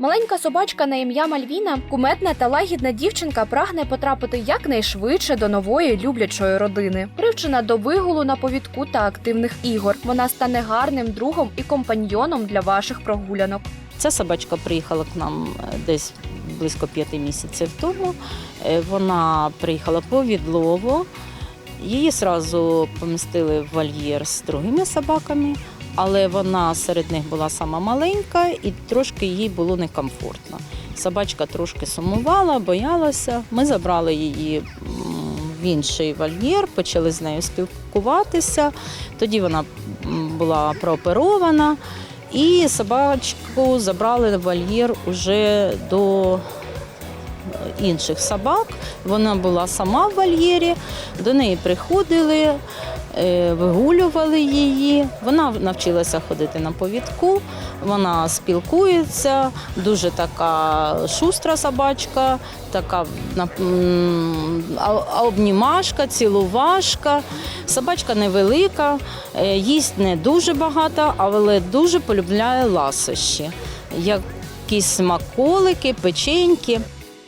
Маленька собачка на ім'я Мальвіна, куметна та лагідна дівчинка, прагне потрапити якнайшвидше до нової люблячої родини. Привчена до вигулу на повідку та активних ігор. Вона стане гарним другом і компаньйоном для ваших прогулянок. Ця собачка приїхала к нам е, десь близько п'яти місяців тому. Е, вона приїхала по відлову. Її одразу помістили в вольєр з другими собаками, але вона серед них була сама маленька і трошки їй було некомфортно. Собачка трошки сумувала, боялася. Ми забрали її в інший вольєр, почали з нею спілкуватися. Тоді вона була прооперована. І собачку забрали в вольєр уже до е, інших собак. Вона була сама в вольєрі, до неї приходили, е, вигулювали її. Вона навчилася ходити на повідку, вона спілкується, дуже така шустра собачка, така обнімашка, цілувашка. Собачка невелика, е, їсть не дуже багато, але дуже полюбляє ласощі. Якісь смаколики, печеньки.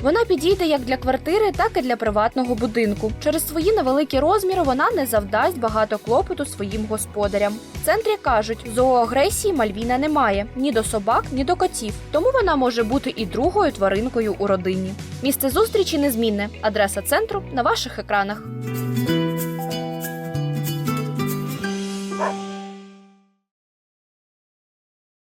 Вона підійде як для квартири, так і для приватного будинку. Через свої невеликі розміри вона не завдасть багато клопоту своїм господарям. В центрі кажуть, зооагресії Мальвіна немає ні до собак, ні до котів, тому вона може бути і другою тваринкою у родині. Місце зустрічі незмінне. Адреса центру на ваших екранах.